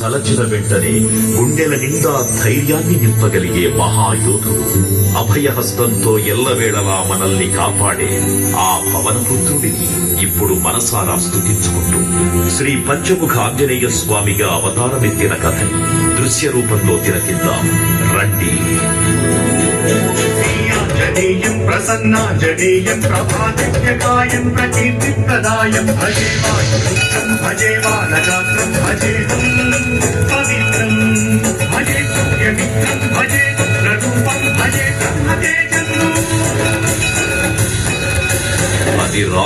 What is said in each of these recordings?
తలచిన వెంటనే గుండెల నిండా ధైర్యాన్ని నింపగలిగే మహాయోధుడు. అభయహస్తంతో ఎల్లవేళలా మనల్ని కాపాడే ఆ పవనపుత్రుడిని ఇప్పుడు మనసారా స్థుతించుకుంటూ శ్రీ పంచముఖ ఆంజనేయ స్వామిగా అవతారమెత్తిన కథని దృశ్య రూపంలో తిలకిద్దాం రండి. జనేయం ప్రసన్నాంజనేయం ప్రభాదిత్యకాయం ప్రకీర్తిప్రదాయం భజే భజేవా భజే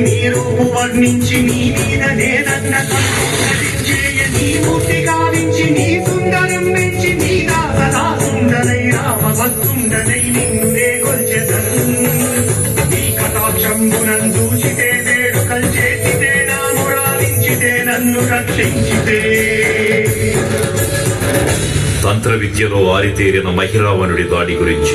నీ రూపు వర్ణించి నీ మీద నేనన్న నీ మూర్తి గావించి నీ సుందరం మెచ్చి నీ దాసదా సుందరై రామ భక్తుండనై నిన్నునే కొల్చెదన్ నీ కటాక్షంబునం దూచితే వేడుకల్ చేసితే నా మురాలించితే నన్ను రక్షించితే. తంత్ర విద్యలో ఆరితేరిన మహిరావణుడి దాడి గురించి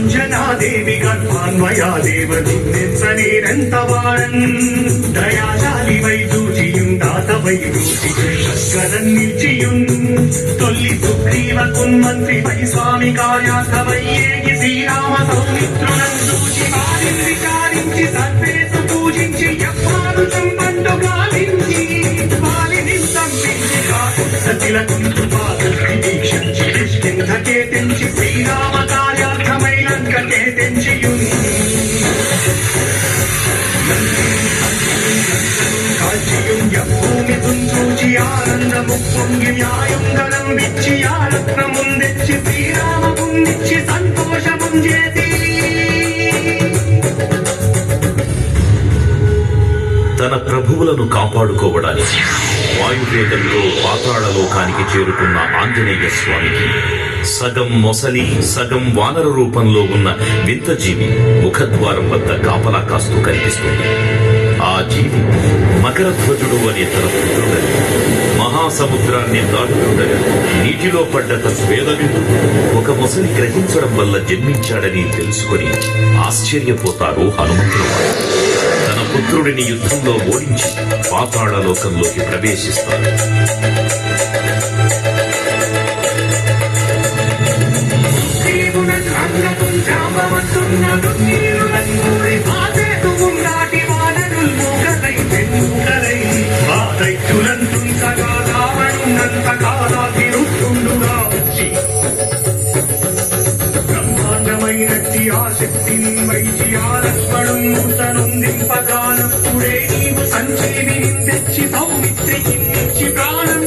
అంజనాదేవి గర్భాన్వయాదేవ నిన్నెంత వాడన్ దయాశాలి వై దూచియుండాత వై దూచి శస్కరన్ నిల్చియున్ తొల్లి సుగ్రీవ కున్మంత్రి వై స్వామి కార్యార్థమై ఏగి శ్రీరామ సౌమిత్రులను దూచి వారిని విచారించి సర్వేసు పూజించి ఎవ్వారు చంపండు గాలించి వారిని సంపించి కాకుండా తిలకుంటు తుంచూచి ఆనందము పొంగి న్యాయం గలం విచ్చి ఆరత్నముందెచ్చి శ్రీరామముందిచ్చి సంతోషముం చేతి తన ప్రభువులను కాపాడుకోవడానికి వాయువేగంలో పాతాళలోకానికి చేరుకున్న ఆంజనేయ స్వామికి సగం మొసలి సగం వానర రూపంలో ఉన్న వింత జీవి ముఖద్వారం వద్ద కాపలా కాస్తూ కనిపిస్తుంది. ఆ జీవి మకరధ్వజుడు అనే తన పుత్రుడని మహాసముద్రాన్ని దాటుతుండగా నీటిలో పడ్డ తన వేదవిందు ఒక ముసలి గ్రహించడం వల్ల జన్మించాడని తెలుసుకొని ఆశ్చర్యపోతారు హనుమంతుల తన పుత్రుడిని యుద్ధంలో ఓడించి పాతాళలోకంలోకి ప్రవేశిస్తారు దేవున నీరు శక్తిని వైచి లక్ష్మణం లక్ష్మణుం నీవు సంజీవిని తెచ్చి సౌమిత్రికి ప్రాణం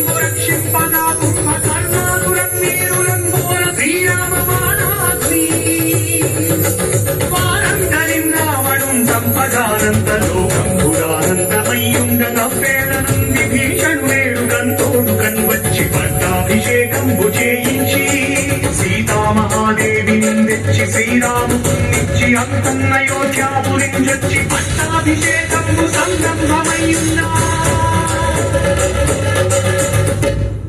అంతన్నయోధ్యాపురించొచ్చి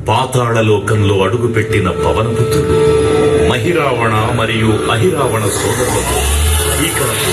పాతాళ లోకంలో అడుగుపెట్టిన పవనపుత్రుడు మహిరావణ మరియు అహిరావణ సోదరులతో భీకరపు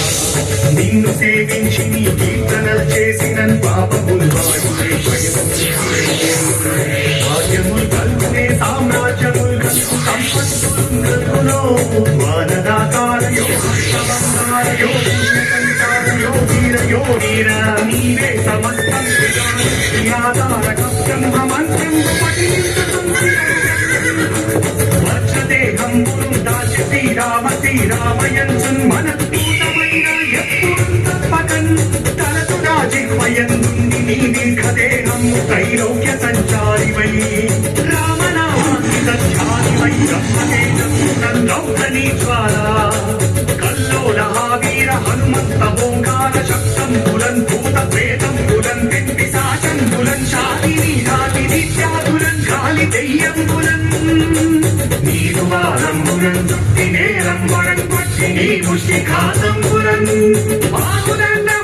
నిన్ను సేవించి నీ కీర్తనలు చేసిన పాపములు భాగ్యములు కలుగునే సామ్రాజ్యములు సంపత్తులో వానదాతారయో వీరయో వీర నీవే సమస్తం ఆధారకం బ్రహ్మమంత్రం పఠించుతుంది. వర్ష దేహం రామతి రామయన్ సున్మన రాజిహ్వయందుంది నీ దీర్ఘదేహము త్రైలోక్య సంచారివై రామనామాన్ని సత్యానివై బ్రహ్మతేజస్సునందౌకనీ జ్వాల కల్లోల వీర హనుమంత ఓంకార శబ్దం బులన్ భూత ప్రేతం బులన్ పిశాచం బులన్ శాలిని రాతి విద్యాబులన్ గాలి దెయ్యం బులన్ నీరు వారంబులన్ చుట్టి నేరం బులన్ కొట్టి నీ ముష్టి ఘాతం బులన్ బాగుదండంబులన్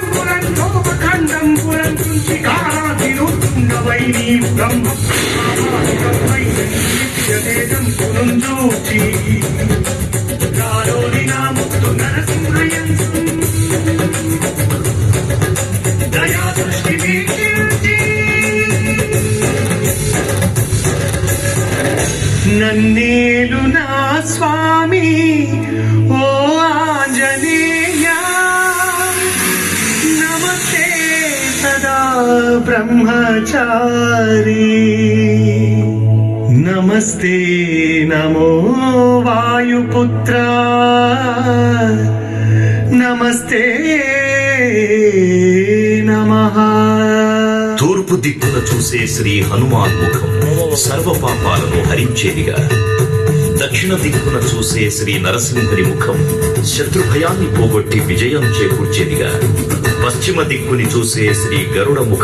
కారాతిరుతున్నవై నీ బ్రహ్మ నిత్యదేశం పునుంజూచి రాలోని నా ముక్తు నరసింహయం దయా దృష్టి వీక్షించి నన్నేలు నా స్వామి ఓ బ్రహ్మచారి. నమస్తే నమో వాయుపుత్ర. నమస్తే తూర్పు దిక్కున చూసే శ్రీ హనుమాన్ ముఖం సర్వ పాపాలను హరించేదిగా. దక్షిణ దిక్కున చూసే శ్రీ నరసింహుని ముఖం శత్రు భయాన్ని పోగొట్టి విజయం చేకూర్చేదిగా. పశ్చిమ దిక్కుని చూసే శ్రీ గరుడ ముఖం